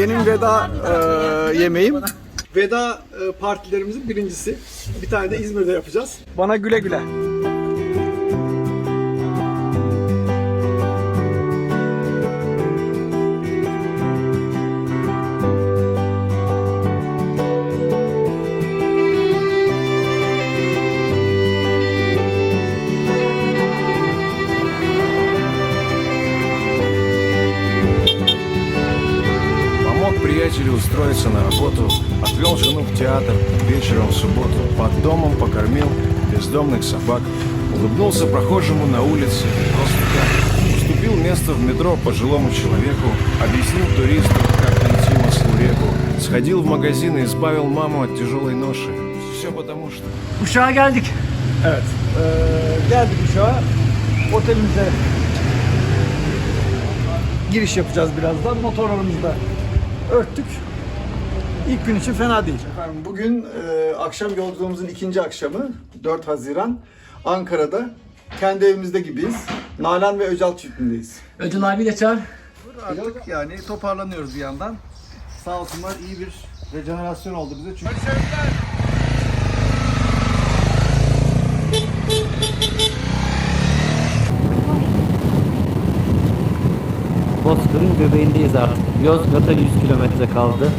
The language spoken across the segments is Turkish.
benim veda e, yemeğim. Veda e, partilerimizin birincisi. Bir tane de İzmir'de yapacağız. Bana güle güle. Устроиться на работу, отвел жену в театр вечером в субботу, под домом покормил бездомных собак, улыбнулся прохожему на улице, просто так. Уступил место в метро пожилому человеку, объяснил туристу, как найти Маслу-реку, сходил в магазин и избавил маму от тяжелой ноши. Все потому что... Uşağa geldik. Evet. e, geldik uşağa. Otelimize giriş yapacağız birazdan. Motorlarımızı da örttük. İlk gün için fena değil. Efendim bugün e, akşam yolculuğumuzun ikinci akşamı 4 Haziran Ankara'da kendi evimizde gibiyiz. Nalan ve Öcal çiftindeyiz. Ödül abiyle çağır. Artık yani toparlanıyoruz bir yandan. Sağ olsunlar iyi bir rejenerasyon oldu bize çünkü. Bozkır'ın göbeğindeyiz artık. Yozgat'a 100 kilometre kaldı.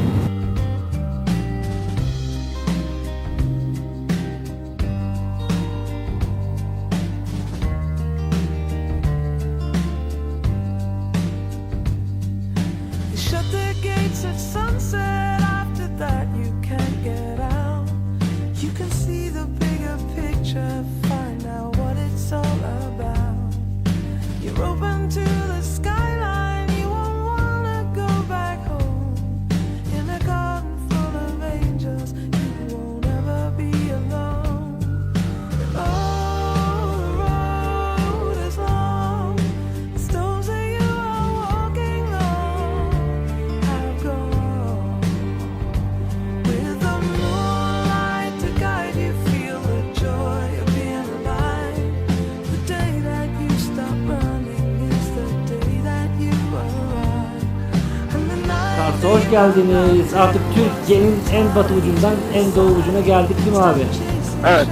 Kars'a hoş geldiniz. Artık Türkiye'nin en batı ucundan en doğu ucuna geldik değil mi abi? Evet.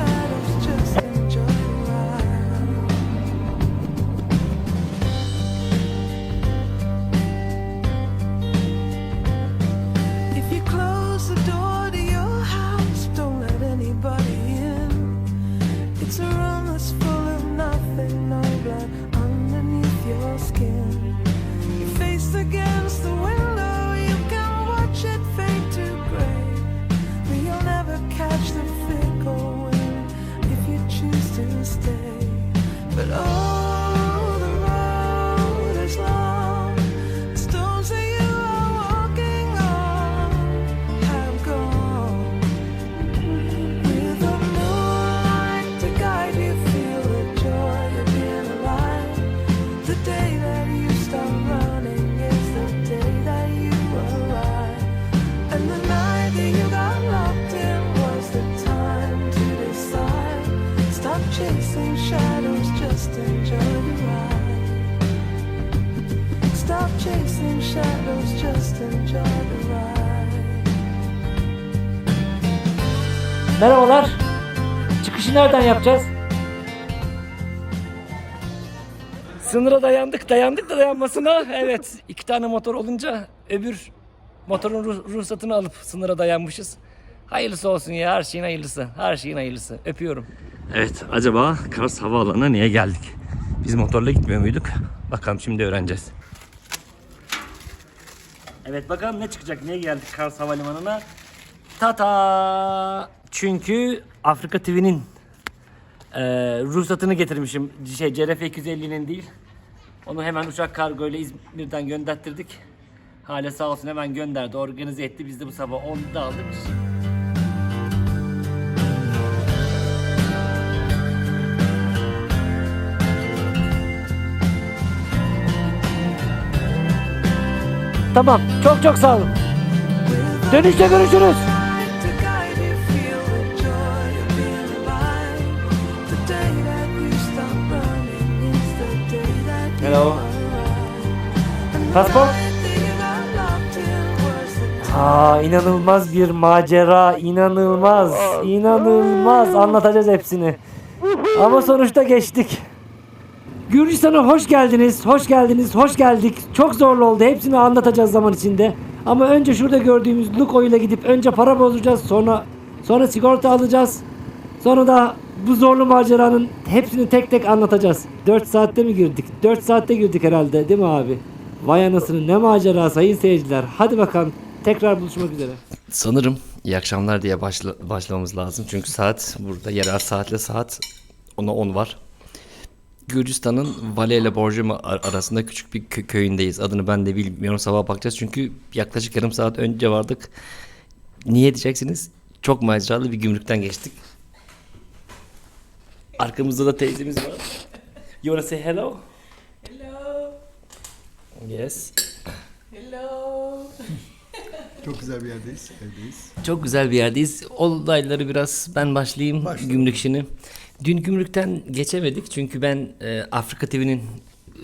Nereden yapacağız? Sınıra dayandık, dayandık da dayanmasına. Evet, iki tane motor olunca öbür motorun ruh- ruhsatını alıp sınıra dayanmışız. Hayırlısı olsun ya, her şeyin hayırlısı. Her şeyin hayırlısı. Öpüyorum. Evet, acaba Kars Havaalanı'na niye geldik? Biz motorla gitmiyor muyduk? Bakalım şimdi öğreneceğiz. Evet bakalım ne çıkacak? Niye geldik Kars Havalimanı'na? Tata! Çünkü Afrika TV'nin e, ruhsatını getirmişim. Şey CRF 250'nin değil. Onu hemen uçak kargo ile İzmir'den gönderttirdik. Hale sağ olsun hemen gönderdi. Organize etti. Biz de bu sabah 10'da aldık. Tamam. Çok çok sağ olun. Dönüşte görüşürüz. İn Aa inanılmaz bir macera, inanılmaz, inanılmaz. Anlatacağız hepsini. Ama sonuçta geçtik. Gürcistan'a hoş geldiniz, hoş geldiniz, hoş geldik. Çok zorlu oldu. Hepsini anlatacağız zaman içinde. Ama önce şurada gördüğümüz Luko ile gidip önce para bozacağız, sonra sonra sigorta alacağız. Sonra da bu zorlu maceranın hepsini tek tek anlatacağız. 4 saatte mi girdik? 4 saatte girdik herhalde değil mi abi? Vay anasını ne macera sayın seyirciler. Hadi bakalım tekrar buluşmak üzere. Sanırım iyi akşamlar diye başla- başlamamız lazım. Çünkü saat burada yerel saatle saat 10'a 10 var. Gürcistan'ın Vale ile Borjoma ar- arasında küçük bir kö- köyündeyiz. Adını ben de bilmiyorum. Sabah bakacağız. Çünkü yaklaşık yarım saat önce vardık. Niye diyeceksiniz? Çok maceralı bir gümrükten geçtik. Arkamızda da teyzemiz var. You wanna say hello? Hello. Yes. Hello. Çok güzel bir yerdeyiz. Evdeyiz. Çok güzel bir yerdeyiz. Olayları biraz ben başlayayım Başla. gümrük işini. Dün gümrükten geçemedik çünkü ben e, Afrika TV'nin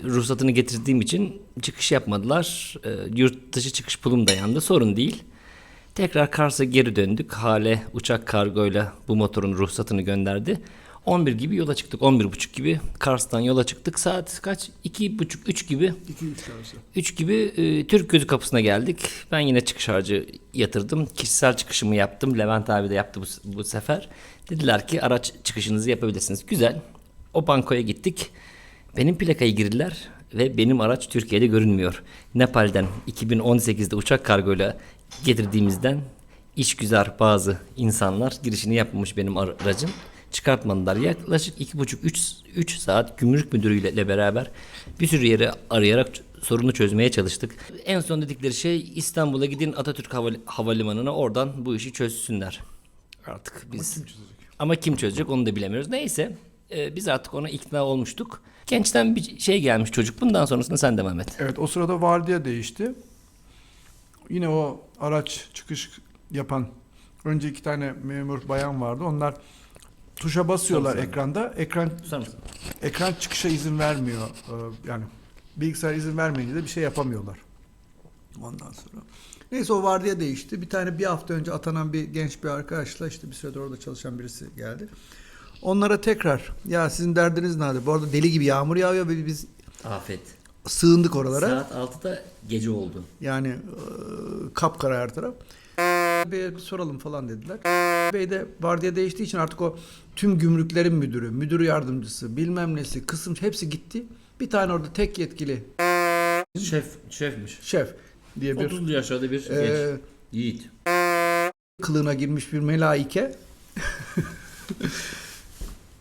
ruhsatını getirdiğim için çıkış yapmadılar. E, yurt dışı çıkış pulum da yandı. Sorun değil. Tekrar Kars'a geri döndük. Hale uçak kargoyla bu motorun ruhsatını gönderdi. 11 gibi yola çıktık. 11.30 gibi Kars'tan yola çıktık. Saat kaç? 2.30 3 gibi 2-3 arası. 3 gibi e, Türk Gözü kapısına geldik. Ben yine çıkış harcı yatırdım. Kişisel çıkışımı yaptım. Levent abi de yaptı bu, bu sefer. Dediler ki araç çıkışınızı yapabilirsiniz. Güzel. O bankoya gittik. Benim plakayı girdiler ve benim araç Türkiye'de görünmüyor. Nepal'den 2018'de uçak kargoyla getirdiğimizden işgüzar bazı insanlar girişini yapmamış benim aracın. Çıkartmadılar. Yaklaşık 2,5-3 saat gümrük müdürüyle beraber bir sürü yeri arayarak sorunu çözmeye çalıştık. En son dedikleri şey İstanbul'a gidin Atatürk Havali- Havalimanı'na oradan bu işi çözsünler. Artık biz ama kim çözecek onu da bilemiyoruz. Neyse e, biz artık ona ikna olmuştuk. Gençten bir şey gelmiş çocuk. Bundan sonrasında sen devam et. Evet o sırada vardiya değişti. Yine o araç çıkış yapan önce iki tane memur bayan vardı. Onlar tuşa basıyorlar ekranda. Ekran ekran çıkışa izin vermiyor. Ee, Yani bilgisayar izin vermeyince de bir şey yapamıyorlar. Ondan sonra. Neyse o vardiya değişti. Bir tane bir hafta önce atanan bir genç bir arkadaşla işte bir süredir orada çalışan birisi geldi. Onlara tekrar ya sizin derdiniz nerede? Bu arada deli gibi yağmur yağıyor ve biz Afet. sığındık oralara. Saat 6'da gece oldu. Yani e, kapkara her taraf. Bey'e bir soralım falan dediler. Bey de vardiya değiştiği için artık o tüm gümrüklerin müdürü, müdür yardımcısı, bilmem nesi, kısım hepsi gitti. Bir tane orada tek yetkili Şef, şefmiş. şef diye bir 30 yaşlarda bir e, genç. Yiğit. kılığına girmiş bir melaike.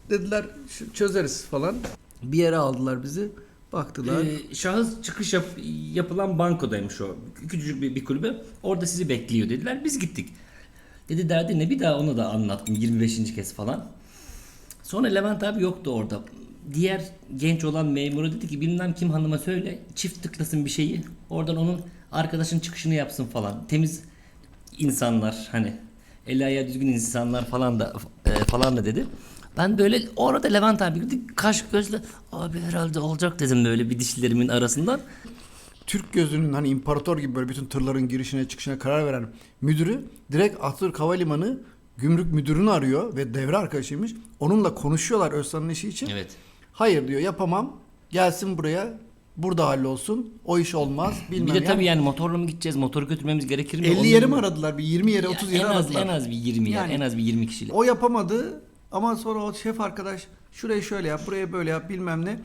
Dediler "Şu- çözeriz falan. Bir yere aldılar bizi. Baktılar. Ee, şahıs çıkış yap- yapılan bankodaymış o. Küçücük bir, bir kulübe. Orada sizi bekliyor dediler. Biz gittik. Dedi derdi ne bir daha ona da anlattım 25. kez falan. Sonra Levent abi yoktu orada. Diğer genç olan memuru dedi ki bilmem kim hanıma söyle çift tıklasın bir şeyi. Oradan onun arkadaşın çıkışını yapsın falan. Temiz insanlar hani eli ayağı düzgün insanlar falan da e, falan da dedi. Ben böyle orada Levent abi girdi kaş gözle abi herhalde olacak dedim böyle bir dişlerimin arasından. Türk gözünün hani imparator gibi böyle bütün tırların girişine çıkışına karar veren müdürü direkt Atatürk Havalimanı gümrük müdürünü arıyor ve devre arkadaşıymış. Onunla konuşuyorlar Özsan'ın işi için. Evet. Hayır diyor yapamam. Gelsin buraya. Burada hallolsun. O iş olmaz. Bilmem Bir de tabii yani motorla mı gideceğiz? Motoru götürmemiz gerekir mi? 50 Onu yeri mi aradılar? Bir 20 yere 30 Ya yere en az, aradılar. en az bir 20 yer. Yani- En az bir 20 kişiyle. O yapamadı ama sonra o şef arkadaş şurayı şöyle yap, buraya böyle yap bilmem ne.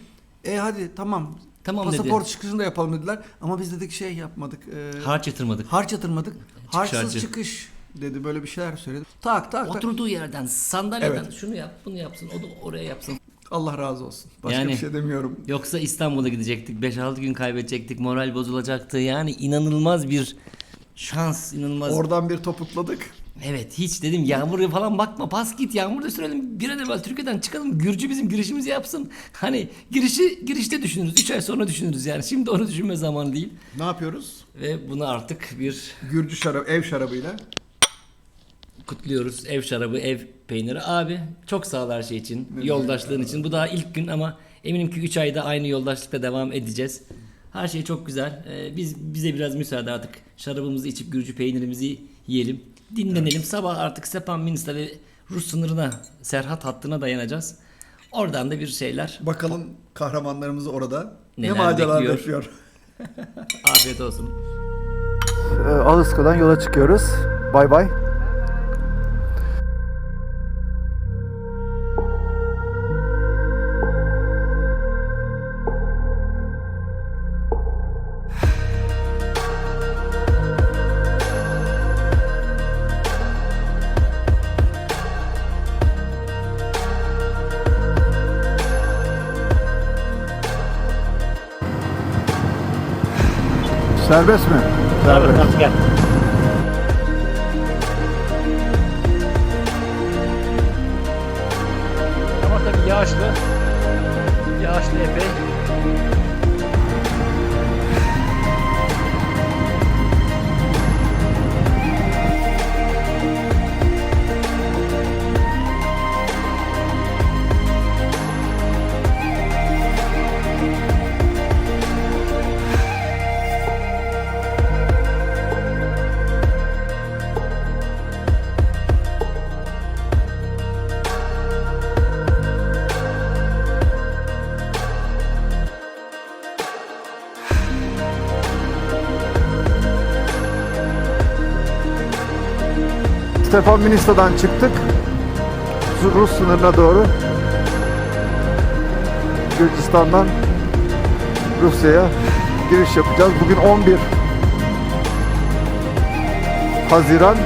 E hadi tamam. Tamam Pasaport dedi. çıkışını da yapalım dediler. Ama biz dedik şey yapmadık. E, Harç yatırmadık. harç yatırmadık. Harçsız harcı. çıkış dedi. Böyle bir şeyler söyledi. Tak tak tak. Oturduğu yerden sandalyeden Evet. şunu yap bunu yapsın o da oraya yapsın. Allah razı olsun. Başka Yani- bir şey demiyorum. Yoksa İstanbul'a gidecektik 5-6 gün kaybedecektik moral bozulacaktı yani inanılmaz bir şans inanılmaz. Oradan bir topukladık. Evet hiç dedim yağmur falan bakma pas git yağmur da sürelim bir an evvel Türkiye'den çıkalım Gürcü bizim girişimizi yapsın. Hani girişi girişte düşünürüz 3 ay sonra düşünürüz yani şimdi onu düşünme zamanı değil. Ne yapıyoruz? Ve bunu artık bir Gürcü şarabı, ev şarabıyla. kutluyoruz. Ev şarabı, ev peyniri. Abi çok sağ ol her şey için. Yoldaşlığın için. Bu daha ilk gün ama eminim ki 3 ayda aynı yoldaşlıkla devam edeceğiz. Her şey çok güzel. Ee, biz bize biraz müsaade artık. Şarabımızı içip Gürcü peynirimizi yiyelim. Dinlenelim. Sabah artık Stepan Minsta ve Rus sınırına, Serhat hattına dayanacağız. Oradan da bir şeyler. Bakalım kahramanlarımız orada Neler ne maceralar bekliyor? bekliyor. Afiyet olsun. Ee, Ağızka'dan yola çıkıyoruz. Bay bay. Serbest mi? Serbest. Gel. Minista'dan çıktık. Rus sınırına doğru. Gürcistan'dan Rusya'ya giriş yapacağız. Bugün 11 Haziran.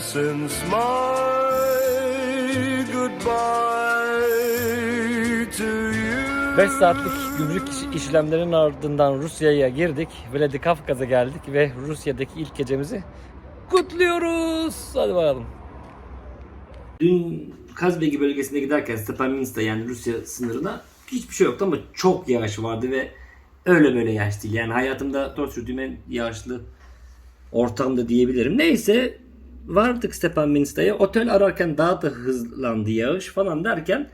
Since my goodbye to you. 5 saatlik gümrük iş- işlemlerinin ardından Rusya'ya girdik. Vladikavkaz'a geldik ve Rusya'daki ilk gecemizi kutluyoruz. Hadi bakalım. Dün Kazbegi bölgesine giderken Stepanminsta yani Rusya sınırına hiçbir şey yoktu ama çok yağış vardı ve öyle böyle yağış değil. Yani hayatımda motor sürdüğüm en yağışlı ortamda diyebilirim. Neyse vardık Stepanminsta'ya. Otel ararken daha da hızlandı yağış falan derken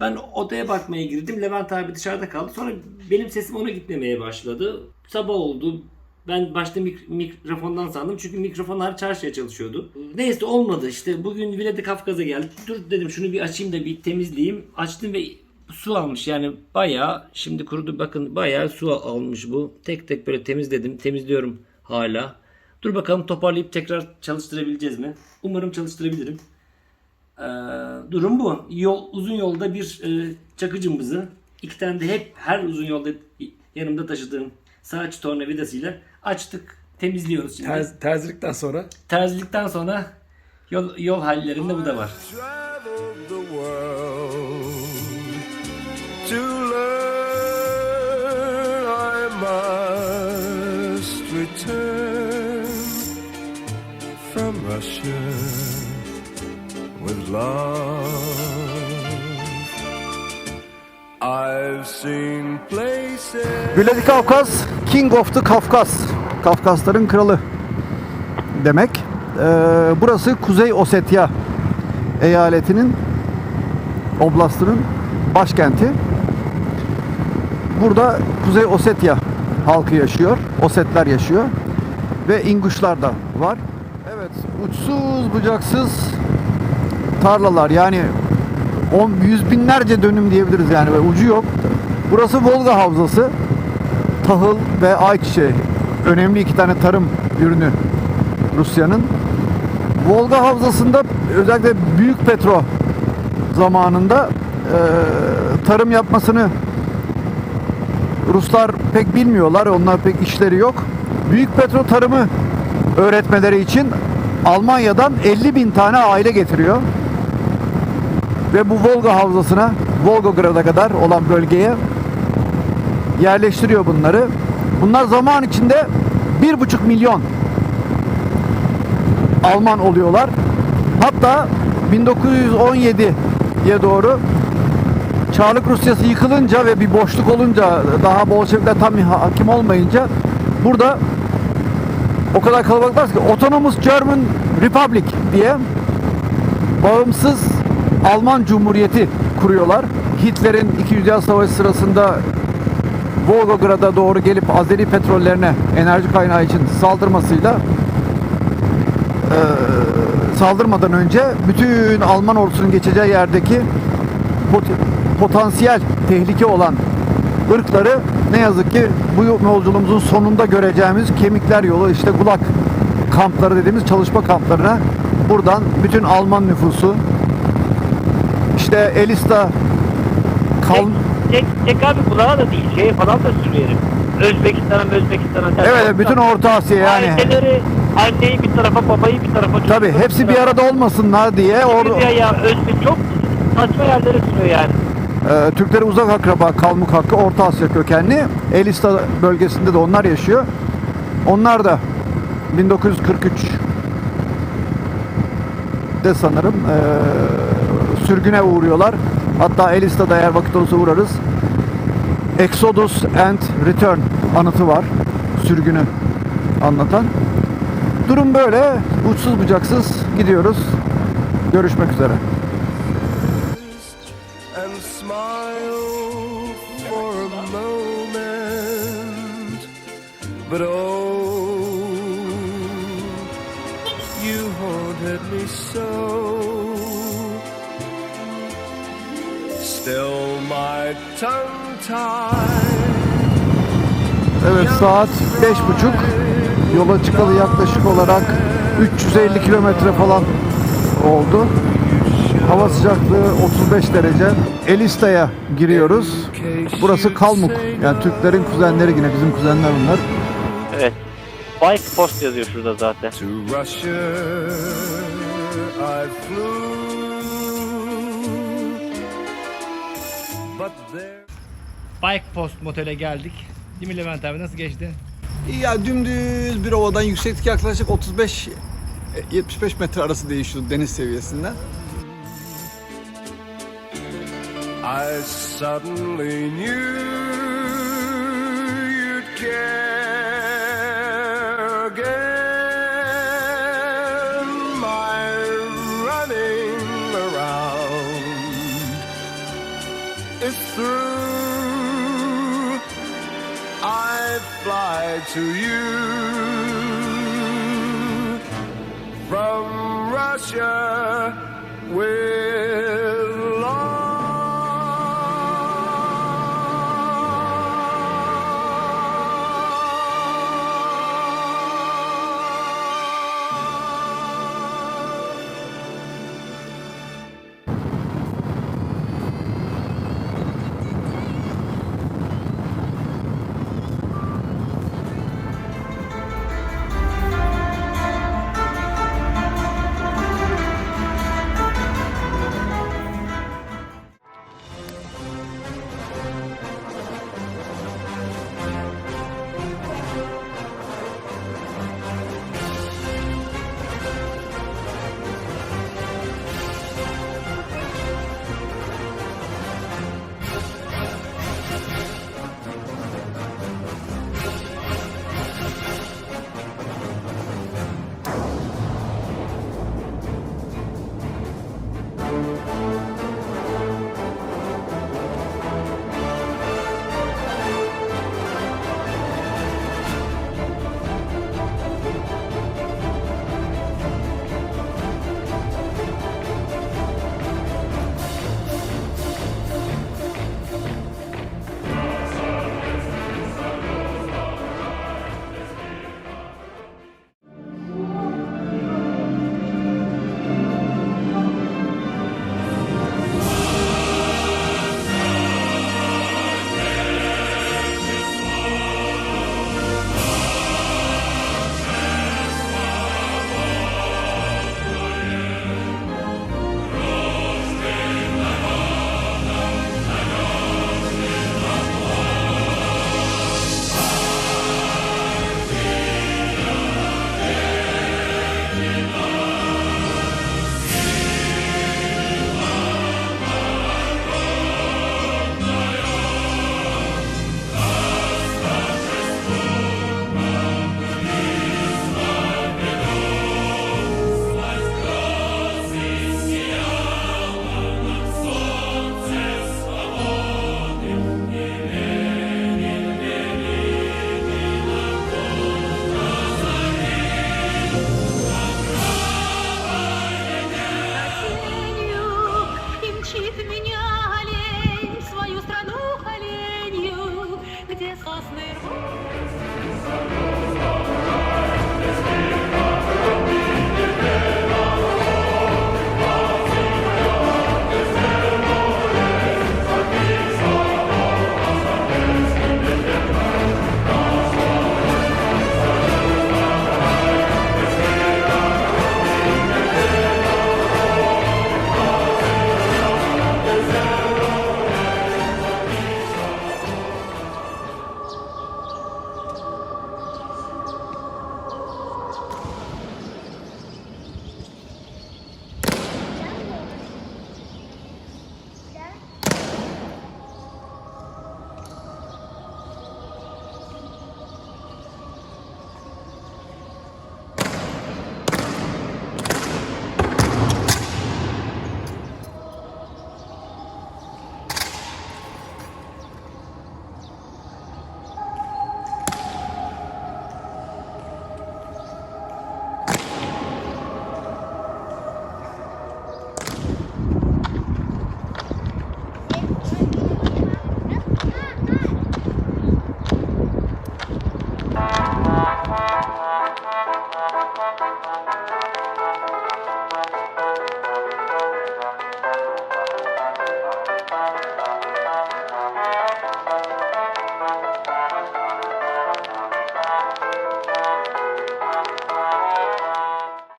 ben odaya bakmaya girdim. Levent abi dışarıda kaldı. Sonra benim sesim ona gitmemeye başladı. Sabah oldu. Ben başta mik- mikrofondan sandım çünkü mikrofonlar çarşıya çalışıyordu. Neyse olmadı işte bugün Viledi Kafkaz'a geldik. Dur dedim şunu bir açayım da bir temizleyeyim. Açtım ve su almış yani bayağı şimdi kurudu bakın bayağı su almış bu. Tek tek böyle temizledim temizliyorum hala. Dur bakalım toparlayıp tekrar çalıştırabileceğiz mi? Umarım çalıştırabilirim. Ee, durum bu. Yol, uzun yolda bir e, çakı cımbızı. İki tane de hep her uzun yolda yanımda taşıdığım saç tornavidasıyla açtık. Temizliyoruz şimdi. Terz, terzilikten sonra Terzilikten sonra yol, yol hallerinde bu da var. return Russia with love. I've seen places. Vladikavkaz, King of the Kafkas. Kafkasların kralı demek. Ee, burası Kuzey Ossetya eyaletinin, oblastının başkenti. Burada Kuzey Ossetya halkı yaşıyor. Osetler yaşıyor. Ve İnguşlar da var. Uçsuz bucaksız tarlalar yani on yüz binlerce dönüm diyebiliriz yani ve ucu yok. Burası Volga Havzası. Tahıl ve ayçiçeği. Önemli iki tane tarım ürünü Rusya'nın. Volga Havzası'nda özellikle Büyük Petro zamanında e, tarım yapmasını Ruslar pek bilmiyorlar. Onlar pek işleri yok. Büyük Petro tarımı öğretmeleri için Almanya'dan 50 bin tane aile getiriyor. Ve bu Volga havzasına, Volgograd'a kadar olan bölgeye yerleştiriyor bunları. Bunlar zaman içinde 1,5 milyon Alman oluyorlar. Hatta 1917'ye doğru Çarlık Rusyası yıkılınca ve bir boşluk olunca daha Bolşevikler tam hakim olmayınca burada o kadar kalabalıklar ki Autonomous German Republic diye bağımsız Alman Cumhuriyeti kuruyorlar. Hitler'in 2. Dünya Savaşı sırasında Volgograd'a doğru gelip Azeri petrollerine enerji kaynağı için saldırmasıyla eee, saldırmadan önce bütün Alman ordusunun geçeceği yerdeki pot- potansiyel tehlike olan ırkları ne yazık ki bu yolculuğumuzun sonunda göreceğimiz kemikler yolu işte Gulag kampları dediğimiz çalışma kamplarına buradan bütün Alman nüfusu işte Elista kal Tek, tek abi kulağa da değil. Şeye falan da sürüyelim. Özbekistan'a Özbekistan'a. evet bütün Orta Asya yani Aileleri anneyi bir tarafa babayı bir tarafa tabi hepsi bir arada olmasınlar diye or, Or ya Özbek çok saçma yerlere sürüyor yani. Ee, Türklere uzak akraba Kalmuk hakkı Orta Asya kökenli. Elista bölgesinde de onlar yaşıyor. Onlar da 1943 de sanırım ee, sürgüne uğruyorlar. Hatta Elista'da eğer vakit olursa uğrarız. Exodus and Return anıtı var. Sürgünü anlatan. Durum böyle. Uçsuz bucaksız gidiyoruz. Görüşmek üzere. Smile for a moment. But oh, you haunted me so. Still my tongue tied. Evet saat beş buçuk. Yola çıkalı yaklaşık olarak 350 kilometre falan oldu. Hava sıcaklığı 35 derece. Elista'ya giriyoruz. Burası Kalmuk. Yani Türklerin kuzenleri yine bizim kuzenler bunlar. Evet. Bike post yazıyor şurada zaten. To Russia I flew. But there. Bike post motele geldik. Değil mi Levent abi nasıl geçti? Ya dümdüz bir ovadan yükseklik yaklaşık 35 75 metre arası değişiyor deniz seviyesinden. I suddenly knew you'd care again. My running around is through. I fly to you from Russia with